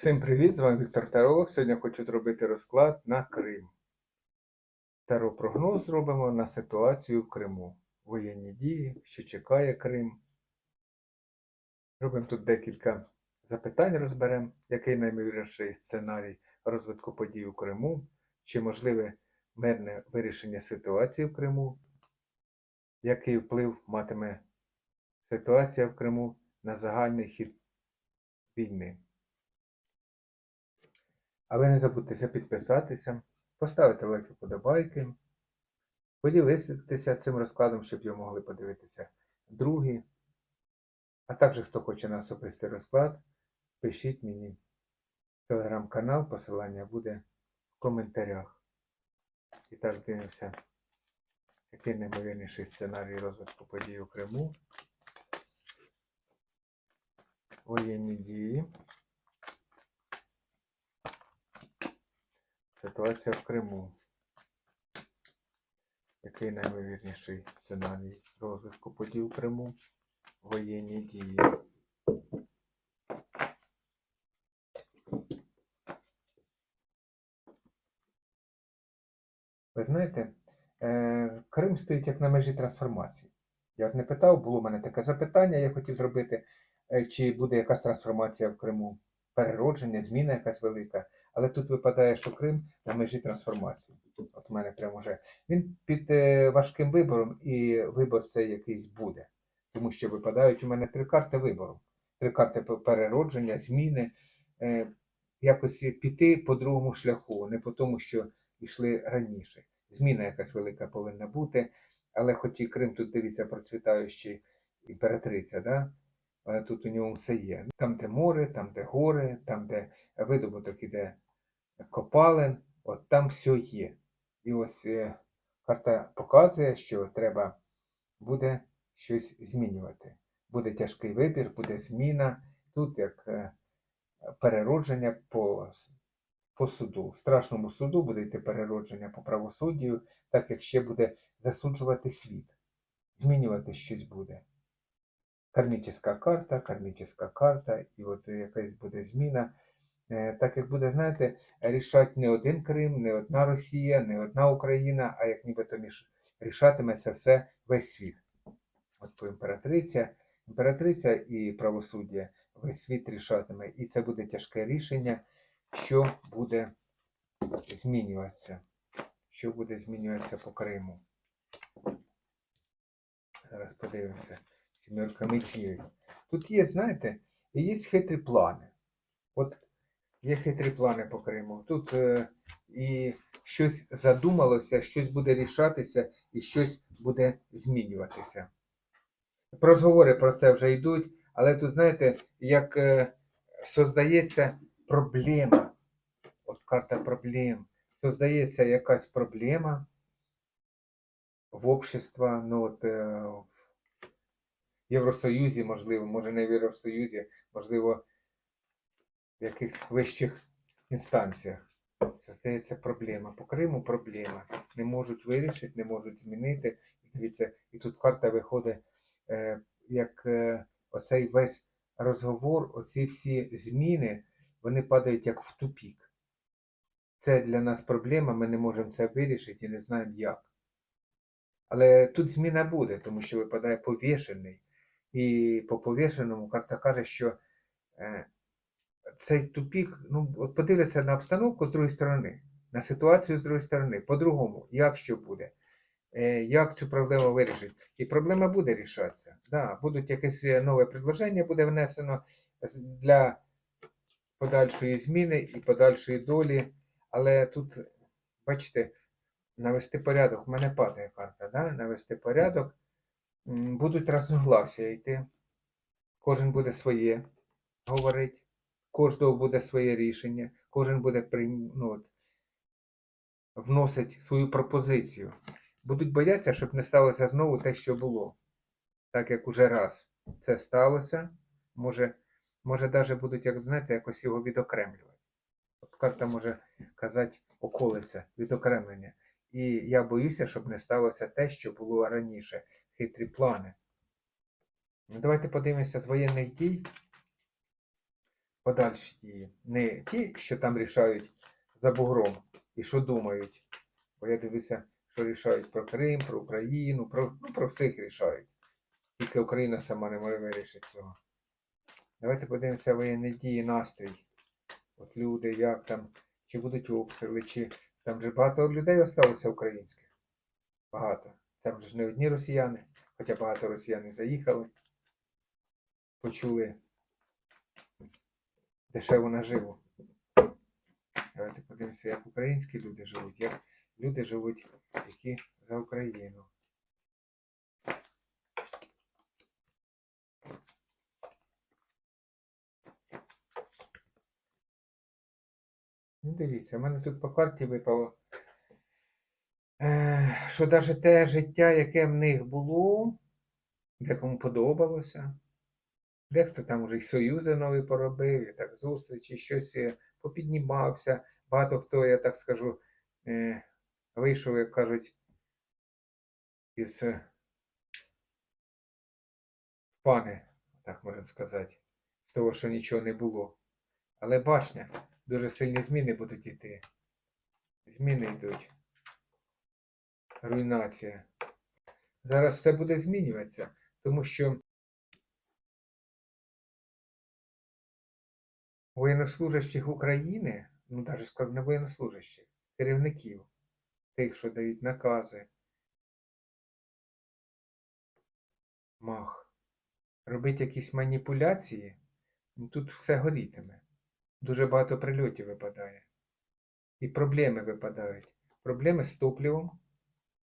Всім привіт! З вами Віктор Таролог. Сьогодні хочу зробити розклад на Крим. Таро прогноз зробимо на ситуацію в Криму. Воєнні дії, що чекає Крим. Робимо тут декілька запитань, розберемо, який наймовірніший сценарій розвитку подій у Криму, чи можливе мирне вирішення ситуації в Криму, який вплив матиме ситуація в Криму на загальний хід війни. А ви не забудьтеся підписатися, поставити лайки подобайки, поділитися цим розкладом, щоб його могли подивитися другі. А також, хто хоче на особистий розклад, пишіть мені телеграм-канал, посилання буде в коментарях. І так дивимося, який наймовірніший сценарій розвитку подій у Криму. Воєнні дії. Ситуація в Криму. Який наймовірніший сценарій розвитку подій в Криму? Воєнні дії. Ви знаєте, е, Крим стоїть як на межі трансформації. Я от не питав, було в мене таке запитання, я хотів зробити, е, чи буде якась трансформація в Криму, переродження, зміна якась велика. Але тут випадає, що Крим на межі трансформації. От у мене прямо вже. Він під е, важким вибором, і вибор цей якийсь буде. Тому що випадають у мене три карти вибору. Три карти переродження, зміни. Е, якось піти по другому шляху, не по тому, що йшли раніше. Зміна якась велика повинна бути. Але хоч і Крим тут дивіться процвітаючий імператриця, да? Е, тут у ньому все є. Там, де море, там, де гори, там, де видобуток іде копалин, от там все є. І ось е, карта показує, що треба буде щось змінювати. Буде тяжкий вибір, буде зміна. Тут як е, переродження по, по суду. Страшному суду буде йти переродження по правосуддю, так як ще буде засуджувати світ. Змінювати щось буде. Кармічна карта, кармічна карта, і от якась буде зміна. Е, Так як буде, знаєте, рішать не один Крим, не одна Росія, не одна Україна, а як нібито між рішатиметься все весь світ. От по імператриця, імператриця і правосуддя весь світ рішатиме. І це буде тяжке рішення, що буде змінюватися. Що буде змінюватися по Криму. Зараз подивимося. Сімерка мечів. Тут є, знаєте, є хитрі плани. От є хитрі плани по Криму. Тут е, і щось задумалося, щось буде рішатися і щось буде змінюватися. Розговори про це вже йдуть, але тут, знаєте, як е, создається проблема. От карта проблем. Создається якась проблема в общества, ну от е, в Євросоюзі, можливо, може не в Євросоюзі, можливо, в якихось вищих інстанціях. Це здається проблема. По Криму проблема. Не можуть вирішити, не можуть змінити. Дивіться, і тут карта виходить, е, як е, оцей весь розговор, оці всі зміни, вони падають як в тупік. Це для нас проблема, ми не можемо це вирішити і не знаємо як. Але тут зміна буде, тому що випадає повішений. І по повішеному карта каже, що е, цей тупік, ну, от подивляться на обстановку з другої сторони, на ситуацію з другої сторони, по-другому, як що буде, е, як цю проблему вирішити. І проблема буде рішатися. Да, будуть якесь е, нове предложення, буде внесено для подальшої зміни і подальшої долі. Але тут, бачите, навести порядок, в мене падає карта, да? навести порядок, будуть розногласія йти. Кожен буде своє говорити, кожного буде своє рішення, кожен буде ну, от, вносить свою пропозицію. Будуть боятися, щоб не сталося знову те, що було. Так як уже раз це сталося, може, може навіть будуть, як знаєте, якось його відокремлювати. От карта може казати околиця, відокремлення. І я боюся, щоб не сталося те, що було раніше. Хитрі плани. Ну, давайте подивимося з воєнних дій. подальші дії. Не ті, що там рішають за бугром і що думають. Бо я дивлюся, що рішають про Крим, про Україну, про, ну, про всіх рішають. Тільки Україна сама не може вирішити цього. Давайте подивимося воєнні дії, настрій. От люди, як там, чи будуть обстріли, чи там вже багато людей залишилося українських. Багато. Там же ж не одні росіяни, хоча багато росіян заїхали. Почули дешеву наживу. Давайте подивимося, як українські люди живуть, як люди живуть, які за Україну. Ну, дивіться, в мене тут по карті випало, е, що навіть те життя, яке в них було, декому подобалося. Дехто там вже й союзи нові поробив, і так зустрічі, щось е, попіднімався. Багато хто, я так скажу, е, вийшов, як кажуть, із пани, так можна сказати, з того, що нічого не було. Але башня, дуже сильні зміни будуть йти. Зміни йдуть. Руйнація. Зараз все буде змінюватися, тому що воєннослужащих України, ну навіть скажу, не воєннослужащих, керівників, тих, що дають накази, мах, робити якісь маніпуляції, ну тут все горітиме. Дуже багато прильотів випадає. І проблеми випадають. Проблеми з топливом,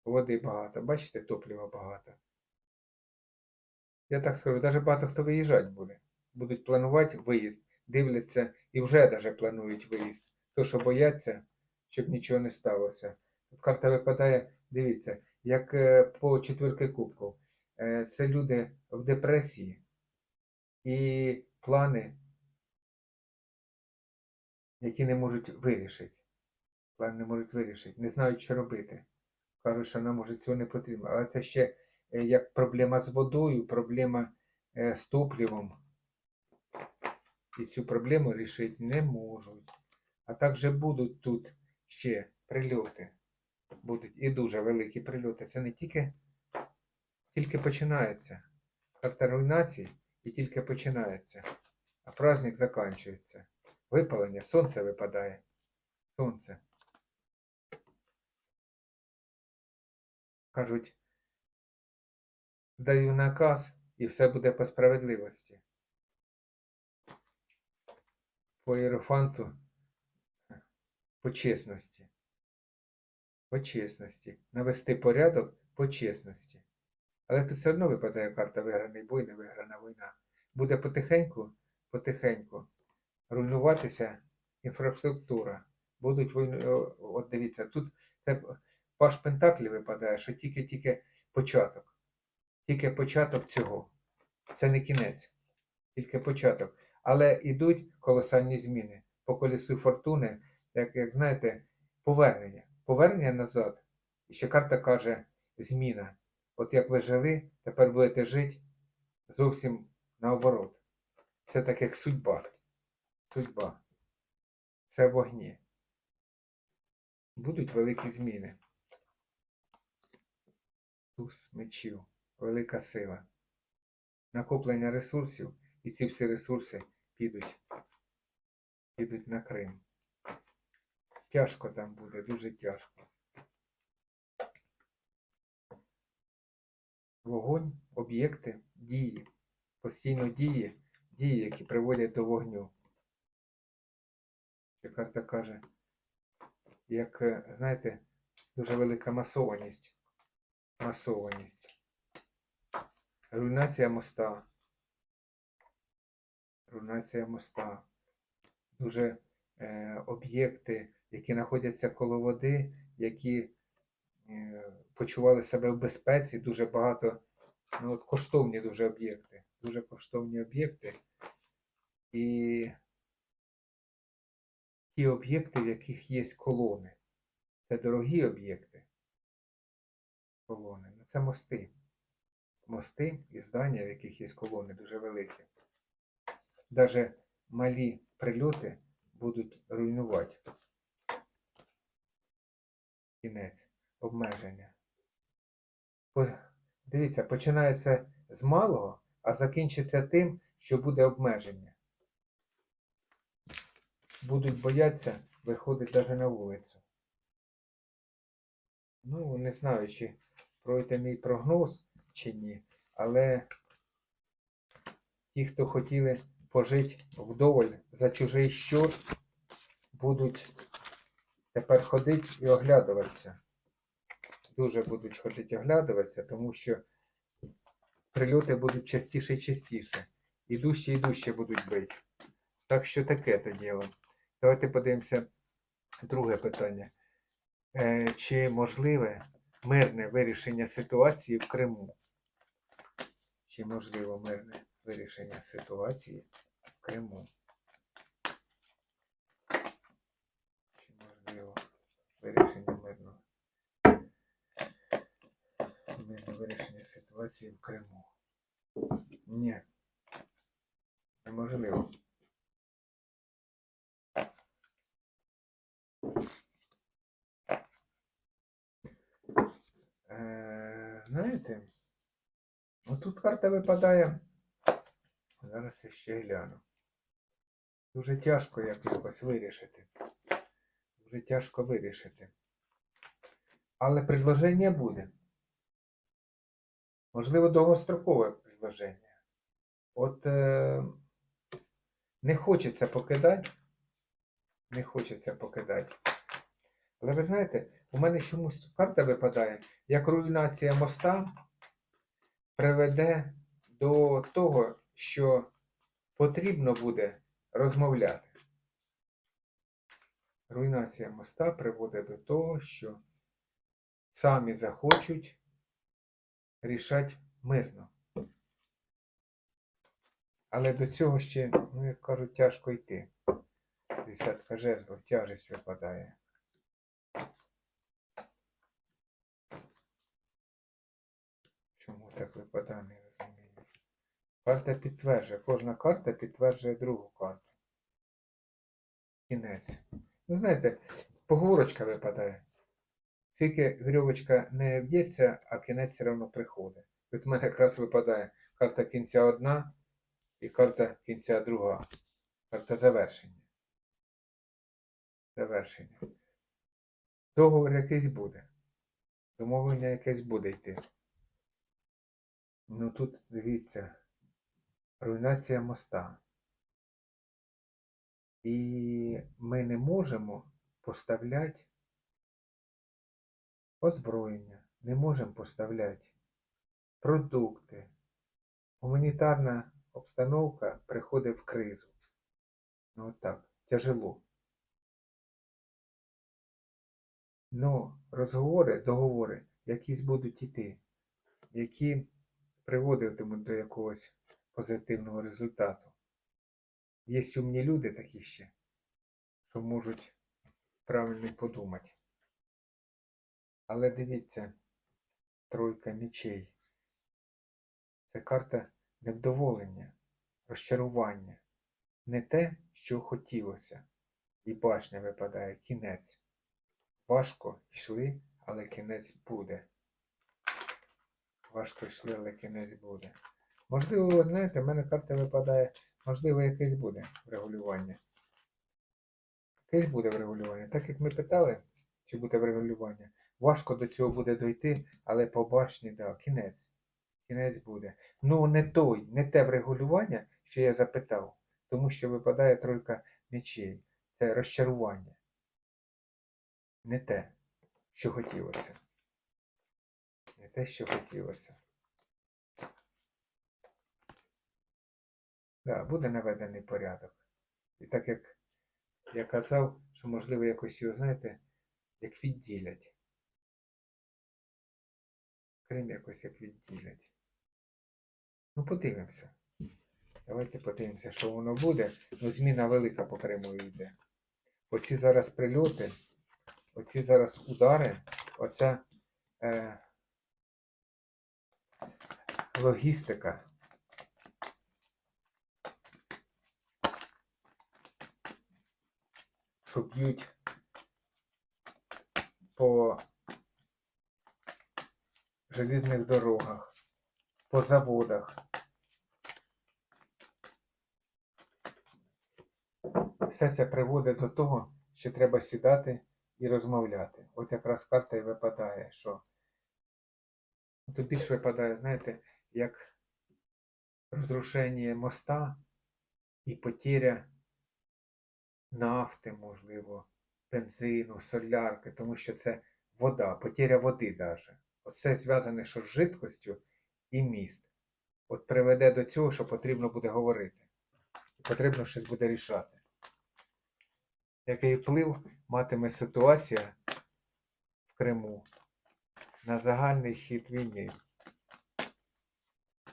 води багато. Бачите, топлива багато. Я так скажу, навіть багато хто виїжджати буде. Будуть планувати виїзд, дивляться і вже навіть планують виїзд. То, що бояться, щоб нічого не сталося. Карта випадає, дивіться, як е, по четвірки кубків. Е, Це люди в депресії і плани, які не можуть вирішити. Плани не можуть вирішити, не знають, що робити. Кажуть, що нам може цього не потрібно. Але це ще е, як проблема з водою, проблема е, з топливом. І цю проблему рішити не можуть. А також будуть тут ще прильоти. Будуть і дуже великі прильоти. Це не тільки, тільки починається. Карта руйнації і тільки починається. А праздник закінчується. Випалення, сонце випадає. Сонце. Кажуть, даю наказ і все буде по справедливості. По іерофанту по чесності. По чесності. Навести порядок по чесності. Але тут все одно випадає карта виграний бой, не виграна війна. Буде потихеньку, потихеньку руйнуватися інфраструктура. Будуть війни. От дивіться, тут це паш Пентаклі випадає, що тільки-тільки початок. Тільки початок цього. Це не кінець, тільки початок. Але йдуть колосальні зміни. По колісу фортуни, як, як знаєте, повернення. Повернення назад. І ще карта каже зміна. От як ви жили, тепер будете жити зовсім наоборот. Це так як судьба. Судьба. Це вогні. Будуть великі зміни. Туз мечів. Велика сила. Накоплення ресурсів, і ці всі ресурси підуть. Підуть на Крим. Тяжко там буде, дуже тяжко. Вогонь, об'єкти, дії. Постійно дії, дії, які приводять до вогню. Ще карта каже, як, е, знаєте, дуже велика масованість. Масованість. Руйнація моста. Руйнація моста. Дуже е, об'єкти, які знаходяться коло води, які е, почували себе в безпеці, дуже багато, ну от коштовні дуже об'єкти. Дуже коштовні об'єкти. І ті об'єкти, в яких є колони. Це дорогі об'єкти. Колони. Ну, це мости. Мости і здання, в яких є колони, дуже великі. Даже малі прильоти будуть руйнувати. Кінець обмеження. Дивіться, починається з малого, а закінчиться тим, що буде обмеження. Будуть боятися виходити навіть на вулицю. Ну, не знаю, чи пройде мій прогноз чи ні, але ті, хто хотіли пожити вдоволь за чужий щот, будуть тепер ходити і оглядуватися. Дуже будуть ходити оглядуватися, тому що прильоти будуть частіше і частіше. І дужче і дужче будуть бити. Так що таке то діло. Давайте подивимося друге питання. Е, чи можливе мирне вирішення ситуації в Криму? Чи можливо мирне вирішення ситуації в Криму? Чи можливо вирішення мирного? Мирне вирішення ситуації в Криму? Ні. Неможливо. Е, знаєте, отут карта випадає. Зараз я ще гляну. Дуже тяжко якось вирішити. Дуже тяжко вирішити. Але предложення буде. Можливо, довгострокове предложення. От е, не хочеться покидати. Не хочеться покидати. Але ви знаєте, у мене чомусь карта випадає, як руйнація моста приведе до того, що потрібно буде розмовляти. Руйнація моста приводить до того, що самі захочуть рішати мирно. Але до цього ще, ну, як кажуть, тяжко йти. Десятка жезлов, тяжесть випадає. Чому так випадає, не розумію. Карта підтверджує. Кожна карта підтверджує другу карту. Кінець. Ну, знаєте, поговорочка випадає. Скільки вірьовочка не в'ється, а кінець все одно приходить. Тут в мене якраз випадає карта кінця одна і карта кінця друга. Карта завершення. Завершення. Договор якийсь буде. Домовлення якесь буде йти. Ну тут дивіться, руйнація моста. І ми не можемо поставляти озброєння, не можемо поставляти продукти. Гуманітарна обстановка приходить в кризу. Ну от так, тяжело. Ну, розговори, договори якісь будуть іти, які приводитимуть до якогось позитивного результату. Є умні люди такі ще, що можуть правильно подумати. Але дивіться, тройка мечей. Це карта невдоволення, розчарування. Не те, що хотілося. І башня випадає кінець. Важко йшли, але кінець буде. Важко йшли, але кінець буде. Можливо, ви знаєте, в мене карта випадає, можливо, якесь буде врегулювання. Якесь буде врегулювання. Так як ми питали, чи буде врегулювання, важко до цього буде дойти, але по башні, да, кінець. Кінець буде. Ну, не той, не те врегулювання, що я запитав, тому що випадає тройка мечей. Це розчарування. Не те, що хотілося. Те, що хотілося. Да, буде наведений порядок. І так як я казав, що можливо якось його, знаєте, як відділять. Крим якось як відділять. Ну, подивимося. Давайте подивимося, що воно буде. Ну, зміна велика по Криму йде. Оці зараз прильоти, оці зараз удари, оця е, логістика. що б'ють по желізних дорогах, по заводах. Все це приводить до того, що треба сідати і розмовляти. От якраз карта і випадає, що тут більш випадає, знаєте, як розрушення моста і потеря нафти, можливо, бензину, солярки, тому що це вода, потеря води даже. Оце зв'язане що з жидкостю і міст. От приведе до цього, що потрібно буде говорити. Потрібно щось буде рішати. Який вплив матиме ситуація в Криму на загальний хід війни?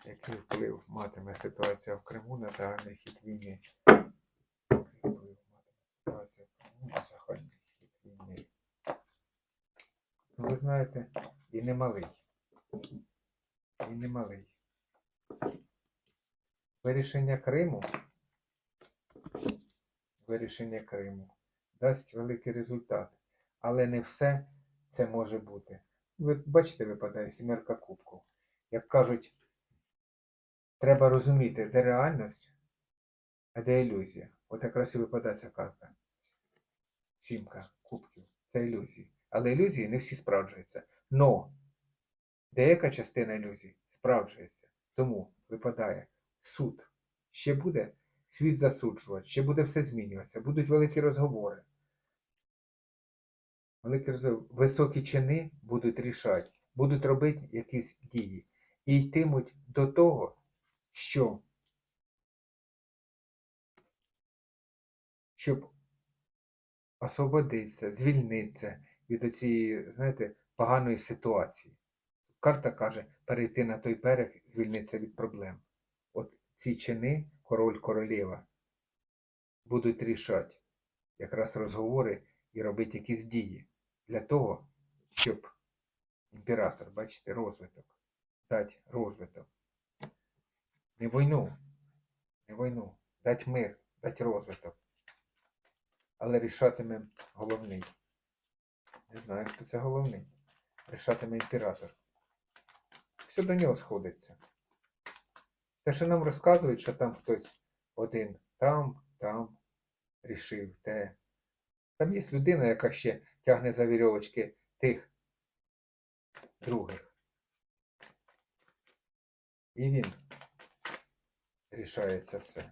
Який вплив матиме ситуація в Криму на загальний хід війни? Який вплив матиме ситуація в Криму на загальний хід війни? Ну, ви знаєте, і не малий. І не малий. Вирішення Криму. Вирішення Криму дасть великий результат. Але не все це може бути. Ви бачите, випадає сімерка кубку. Як кажуть, треба розуміти, де реальність, а де ілюзія. От якраз і випадає ця карта. Сімка кубків. Це ілюзії. Але ілюзії не всі справджуються. Но деяка частина ілюзій справджується. Тому випадає суд. Ще буде світ засуджувати, ще буде все змінюватися, будуть великі розговори. Великі розговори. Високі чини будуть рішати, будуть робити якісь дії. І йтимуть до того, що щоб освободитися, звільнитися від цієї, знаєте, поганої ситуації. Карта каже перейти на той берег, звільнитися від проблем. От ці чини, король королева, будуть рішати якраз розговори і робити якісь дії для того, щоб імператор, бачите, розвиток, дати розвиток. Не війну, не війну, дати мир, дати розвиток. Але рішатиме головний. Не знаю, хто це головний. Рішатиме імператор. Все до нього сходиться. Те, що нам розказують, що там хтось один там, там рішив те. Там є людина, яка ще тягне за вірьовочки тих других. І він рішається все.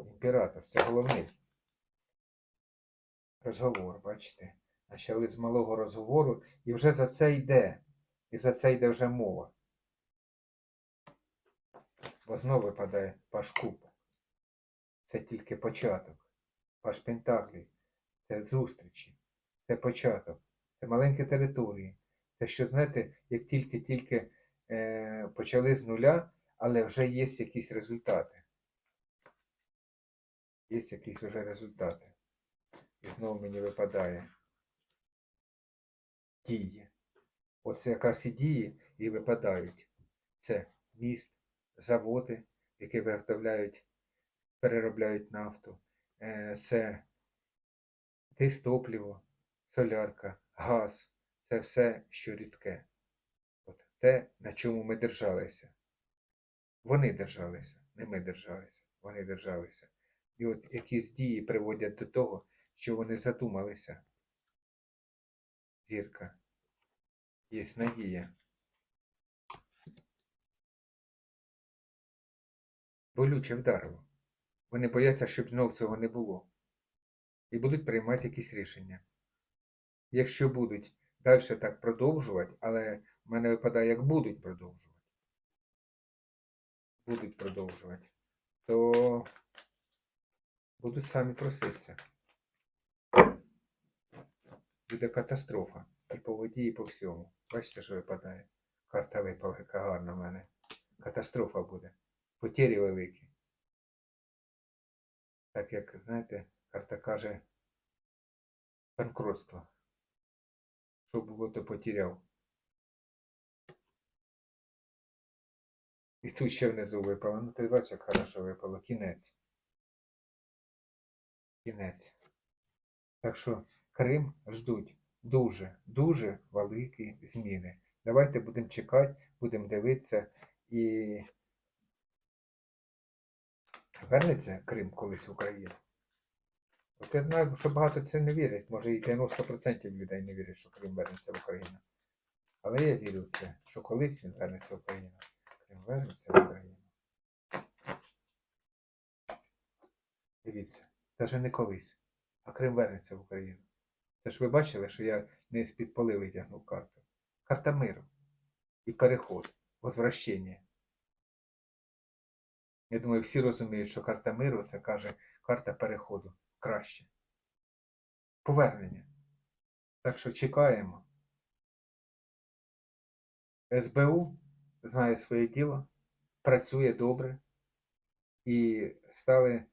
Імператор, це головний розговор, бачите? Почали з малого розговору, і вже за це йде. І за це йде вже мова. Бо знову випадає паш кубок. Це тільки початок. Паш Пентаклів. Це зустрічі. Це початок. Це маленькі території. Це що, знаєте, як тільки-тільки е, почали з нуля, але вже є якісь результати. Є якісь вже результати. І знову мені випадає дії. Оце якраз і дії і випадають. Це міст, заводи, які виготовляють, переробляють нафту. Е, Це дистопливо, солярка, газ. Це все, що рідке. От те, на чому ми держалися. Вони держалися, не ми держалися, вони держалися. І от якісь дії приводять до того, що вони задумалися. Зірка. Є надія. Болюче вдарило. Вони бояться, щоб знов цього не було. І будуть приймати якісь рішення. Якщо будуть далі так продовжувати, але в мене випадає, як будуть продовжувати. Будуть продовжувати, то будуть самі проситися. Буде катастрофа. І по воді, і по всьому. Бачите, що випадає? Карта випала, яка гарна в мене. Катастрофа буде. Потері великі. Так як, знаєте, карта каже банкротство. Що було, то потеряв. І тут ще внизу випало. Ну ти бачиш, як хорошо випало. Кінець. Кінець. Так що Крим ждуть дуже, дуже великі зміни. Давайте будемо чекати, будемо дивитися і вернеться Крим колись в Україну. От я знаю, що багато це не вірять. Може і 90% людей не вірять, що Крим вернеться в Україну. Але я вірю в це, що колись він вернеться в Україну. Вернеться в Україну. Дивіться, навіть не колись, а Крим вернеться в Україну. Це ж ви бачили, що я не з-під поли витягнув карту. Карта миру і переход, возвращення. Я думаю, всі розуміють, що карта миру це каже карта переходу. Краще. Повернення. Так що чекаємо. СБУ знає своє діло, працює добре і стали,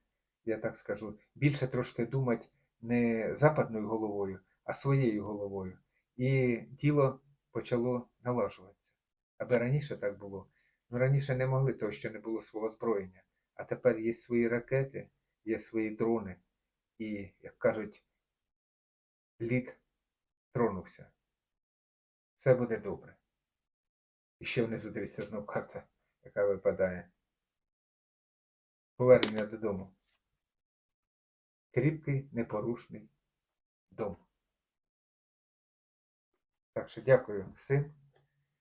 я так скажу, більше трошки думати не западною головою, а своєю головою. І діло почало налажуватися. Аби раніше так було. Ну раніше не могли, того що не було свого зброєння. А тепер є свої ракети, є свої дрони. І, як кажуть, лід тронувся. Все буде добре. І ще внизу дивіться знов карта, яка випадає. Повернення додому. Кріпкий, непорушний дом. Так що дякую всім,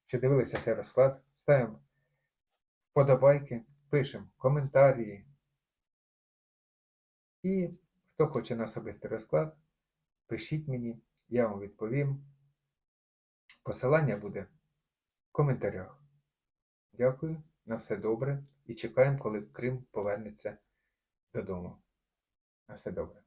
що дивилися цей розклад. Ставимо вподобайки, пишемо коментарі. І хто хоче на особистий розклад, пишіть мені, я вам відповім. Посилання буде коментарях. Дякую, на все добре і чекаємо, коли Крим повернеться додому. На все добре.